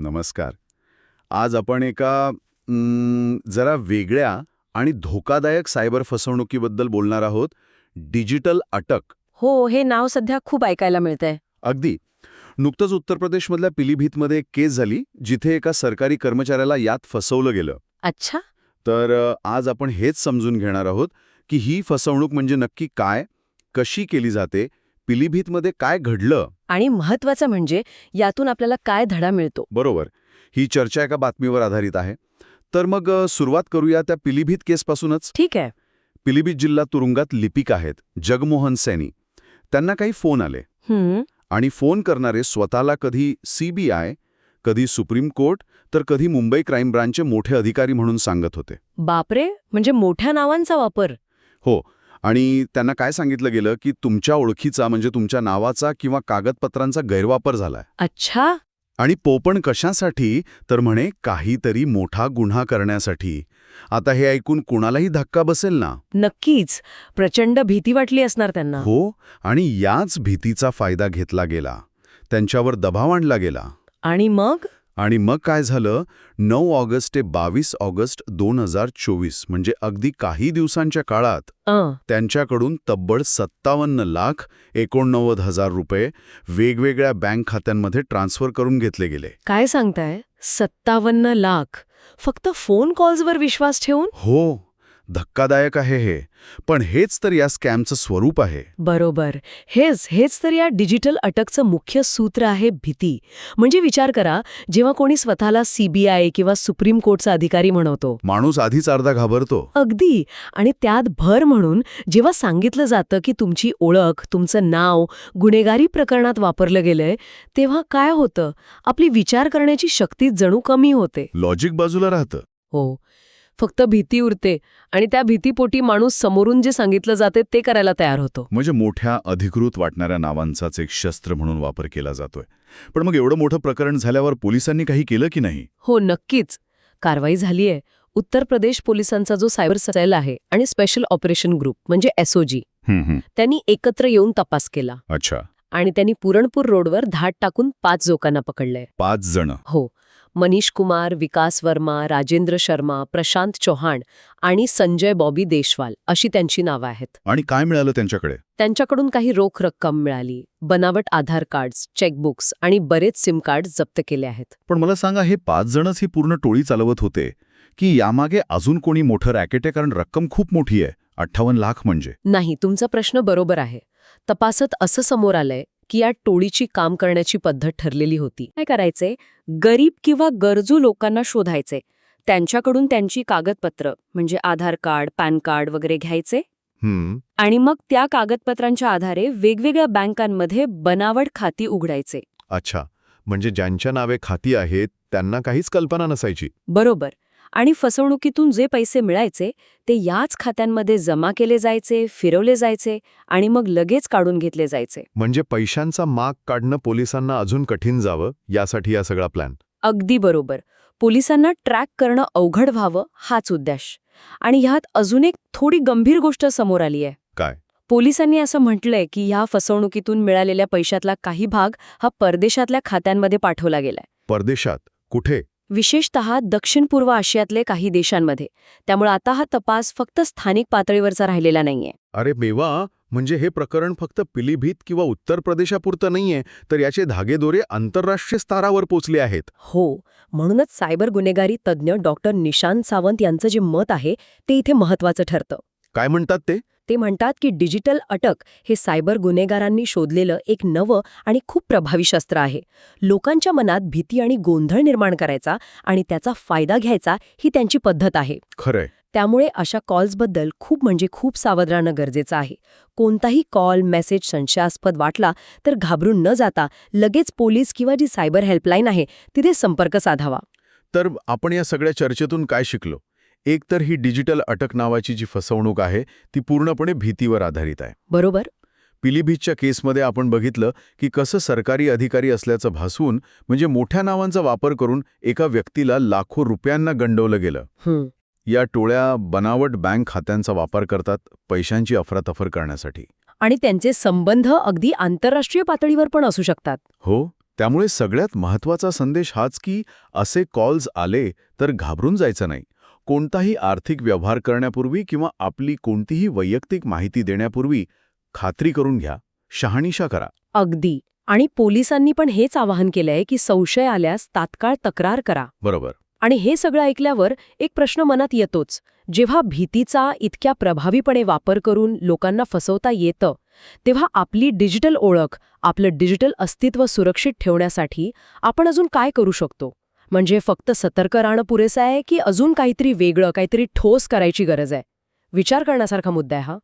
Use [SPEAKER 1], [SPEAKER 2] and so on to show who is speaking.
[SPEAKER 1] नमस्कार. आज आपण एका जरा वेगळ्या आणि धोकादायक सायबर फसवणुकीबद्दल बोलणार आहोत. डिजिटल अटक.
[SPEAKER 2] हो हे नाव सध्या खूप ऐकायला मिळतंय.
[SPEAKER 1] अगदी. नुकतंच उत्तर प्रदेशमधल्या पिलीभीतमध्ये एक केस झाली जिथे एका सरकारी कर्मचाऱ्याला यात फसवलं गेलं.
[SPEAKER 2] अच्छा.
[SPEAKER 1] तर आज आपण हेच समजून घेणार आहोत की ही फसवणूक म्हणजे नक्की काय कशी केली जाते पिलीभीतमध्ये काय घडलं?
[SPEAKER 2] आणि महत्वाचं म्हणजे यातून आपल्याला काय धडा मिळतो?
[SPEAKER 1] बरोबर. ही चर्चा एका बातमीवर आधारित आहे. तर मग सुरुवात करूया त्या पिलीभीत केसपासूनच.
[SPEAKER 2] ठीक आहे.
[SPEAKER 1] पिलीभीत जिल्हा तुरुंगात लिपिक आहेत जगमोहन सैनी. त्यांना काही फोन आले. आणि फोन करणारे स्वतःला कधी सीबीआय कधी सुप्रीम कोर्ट तर कधी मुंबई क्राईम ब्रांचचे मोठे अधिकारी म्हणून सांगत होते.
[SPEAKER 2] बापरे! म्हणजे मोठ्या नावांचा वापर.
[SPEAKER 1] हो. आणि त्यांना काय सांगितलं गेलं की तुमच्या ओळखीचा म्हणजे तुमच्या नावाचा किंवा कागदपत्रांचा गैरवापर झालाय.
[SPEAKER 2] अच्छा.
[SPEAKER 1] आणि पोपण कशासाठी? तर म्हणे काहीतरी मोठा गुन्हा करण्यासाठी. आता हे ऐकून कुणालाही धक्का बसेल ना?
[SPEAKER 2] नक्कीच. प्रचंड भीती वाटली असणार त्यांना.
[SPEAKER 1] हो आणि याच भीतीचा फायदा घेतला गेला. त्यांच्यावर दबाव आणला गेला.
[SPEAKER 2] आणि मग?
[SPEAKER 1] आणि मग काय झालं? नऊ ऑगस्ट ते बावीस ऑगस्ट दोन हजार चोवीस म्हणजे अगदी काही दिवसांच्या काळात त्यांच्याकडून तब्बल सत्तावन्न लाख एकोणनव्वद हजार रुपये वेगवेगळ्या बँक खात्यांमध्ये ट्रान्स्फर करून घेतले गेले.
[SPEAKER 2] काय सांगताय? सत्तावन्न लाख. फक्त फोन कॉल्सवर विश्वास ठेवून?
[SPEAKER 1] हो. धक्कादायक आहे हे. पण हेच तर या स्कॅमचं स्वरूप आहे.
[SPEAKER 2] बरोबर. हेच हेच तर या डिजिटल अटकचं मुख्य सूत्र आहे भीती. म्हणजे विचार करा जेव्हा कोणी स्वतःला सीबीआय किंवा सुप्रीम कोर्टचा अधिकारी म्हणवतो.
[SPEAKER 1] माणूस आधीच अर्धा घाबरतो.
[SPEAKER 2] अगदी. आणि त्यात भर म्हणून जेव्हा सांगितलं जातं की तुमची ओळख तुमचं नाव गुन्हेगारी प्रकरणात वापरलं गेलंय तेव्हा काय होतं? आपली विचार करण्याची शक्ती जणू कमी होते.
[SPEAKER 1] लॉजिक बाजूला राहतं.
[SPEAKER 2] हो. फक्त भीती उरते आणि त्या भीतीपोटी माणूस समोरून जे सांगितलं जाते ते करायला तयार होतो.
[SPEAKER 1] म्हणजे मोठ्या अधिकृत वाटणाऱ्या नावांचाच एक शस्त्र म्हणून वापर केला जातोय. पण मग एवढं मोठं प्रकरण झाल्यावर पोलिसांनी काही केलं की नाही?
[SPEAKER 2] हो नक्कीच. कारवाई झालीय. उत्तर प्रदेश पोलिसांचा जो सायबर सेल आहे आणि स्पेशल ऑपरेशन ग्रुप म्हणजे एसओजी त्यांनी एकत्र येऊन तपास केला.
[SPEAKER 1] अच्छा.
[SPEAKER 2] आणि त्यांनी पुरणपूर रोडवर धाड टाकून पाच लोकांना पकडलंय.
[SPEAKER 1] पाच जण.
[SPEAKER 2] हो. मनीष कुमार विकास वर्मा राजेंद्र शर्मा प्रशांत चौहान आणि संजय बॉबी देशवाल अशी त्यांची नावं आहेत.
[SPEAKER 1] आणि काय मिळालं त्यांच्याकडे?
[SPEAKER 2] त्यांच्याकडून काही रोख रक्कम मिळाली बनावट आधार कार्ड्स चेकबुक्स आणि बरेच सिम कार्ड जप्त केले आहेत.
[SPEAKER 1] पण मला सांगा हे पाच जणच ही पूर्ण टोळी चालवत होते की यामागे अजून कोणी मोठं रॅकेट आहे? कारण रक्कम खूप मोठी आहे अठ्ठावन्न लाख म्हणजे.
[SPEAKER 2] नाही तुमचा प्रश्न बरोबर आहे. तपासात असं समोर आलंय की या टोळीची काम करण्याची पद्धत ठरलेली होती. काय करायचे? गरीब किंवा गरजू लोकांना शोधायचे. त्यांच्याकडून त्यांची कागदपत्र म्हणजे आधार कार्ड पॅन कार्ड वगैरे घ्यायचे?
[SPEAKER 1] हम्म.
[SPEAKER 2] आणि मग त्या कागदपत्रांच्या आधारे वेगवेगळ्या बँकांमध्ये बनावट खाती उघडायचे.
[SPEAKER 1] अच्छा. म्हणजे ज्यांच्या नावे खाती आहेत त्यांना काहीच कल्पना नसायची.
[SPEAKER 2] बरोबर. आणि फसवणुकीतून जे पैसे मिळायचे ते याच खात्यांमध्ये जमा केले जायचे फिरवले जायचे आणि मग लगेच काढून घेतले जायचे.
[SPEAKER 1] म्हणजे पैशांचा माग काढणं पोलिसांना अजून कठीण जावं यासाठी हा सगळा प्लॅन
[SPEAKER 2] अगदी बरोबर. पोलिसांना ट्रॅक करणं अवघड व्हावं हाच उद्देश. आणि ह्यात अजून एक थोडी गंभीर गोष्ट समोर आली आहे.
[SPEAKER 1] काय?
[SPEAKER 2] पोलिसांनी असं म्हटलंय की ह्या फसवणुकीतून मिळालेल्या पैशातला काही भाग हा परदेशातल्या खात्यांमध्ये पाठवला गेलाय.
[SPEAKER 1] परदेशात? कुठे?
[SPEAKER 2] विशेषतः दक्षिण पूर्व आशियातले काही देशांमध्ये. त्यामुळे आता हा तपास फक्त स्थानिक पातळीवरचा राहिलेला नाहीये.
[SPEAKER 1] अरे बेवा म्हणजे हे प्रकरण फक्त पिलीभीत किंवा उत्तर प्रदेशापुरतं नाहीये तर याचे धागेदोरे आंतरराष्ट्रीय स्तरावर पोचले आहेत.
[SPEAKER 2] हो म्हणूनच सायबर गुन्हेगारी तज्ज्ञ डॉक्टर निशांत सावंत यांचं जे मत आहे ते इथे महत्वाचं ठरतं.
[SPEAKER 1] काय म्हणतात ते?
[SPEAKER 2] ते म्हणतात की डिजिटल अटक हे सायबर गुन्हेगारांनी शोधलेलं एक नवं आणि खूप प्रभावी शस्त्र आहे. लोकांच्या मनात भीती आणि गोंधळ निर्माण करायचा आणि त्याचा फायदा घ्यायचा ही त्यांची पद्धत आहे.
[SPEAKER 1] खरंय.
[SPEAKER 2] त्यामुळे अशा कॉल्सबद्दल खूप म्हणजे खूप सावध राहणं गरजेचं आहे. कोणताही कॉल मेसेज संशयास्पद वाटला तर घाबरून न जाता लगेच पोलीस किंवा जी सायबर हेल्पलाईन आहे तिथे संपर्क साधावा.
[SPEAKER 1] तर आपण या सगळ्या चर्चेतून काय शिकलो? एक तर ही डिजिटल अटक नावाची जी फसवणूक आहे ती पूर्णपणे भीतीवर आधारित आहे.
[SPEAKER 2] बरोबर.
[SPEAKER 1] पिलीभीतच्या केसमध्ये आपण बघितलं की कसं सरकारी अधिकारी असल्याचं भासवून म्हणजे मोठ्या नावांचा वापर करून एका व्यक्तीला लाखो रुपयांना गंडवलं गेलं. या टोळ्या बनावट बँक खात्यांचा वापर करतात पैशांची अफरातफर करण्यासाठी.
[SPEAKER 2] आणि त्यांचे संबंध अगदी आंतरराष्ट्रीय पातळीवर पण असू शकतात.
[SPEAKER 1] हो त्यामुळे सगळ्यात महत्त्वाचा संदेश हाच की असे कॉल्स आले तर घाबरून जायचं नाही. कोणताही आर्थिक व्यवहार करण्यापूर्वी किंवा आपली कोणतीही वैयक्तिक माहिती देण्यापूर्वी खात्री करून घ्या शहानिशा करा.
[SPEAKER 2] अगदी. आणि पोलिसांनी पण हेच आवाहन केलंय की संशय आल्यास तात्काळ तक्रार करा.
[SPEAKER 1] बरोबर.
[SPEAKER 2] आणि हे सगळं ऐकल्यावर एक प्रश्न मनात येतोच. जेव्हा भीतीचा इतक्या प्रभावीपणे वापर करून लोकांना फसवता येतं तेव्हा आपली डिजिटल ओळख आपलं डिजिटल अस्तित्व सुरक्षित ठेवण्यासाठी आपण अजून काय करू शकतो? म्हणजे फक्त सतर्क राहणं पुरेसं आहे की अजून काहीतरी वेगळं काहीतरी ठोस करायची गरज आहे? विचार करण्यासारखा मुद्दा आहे हा.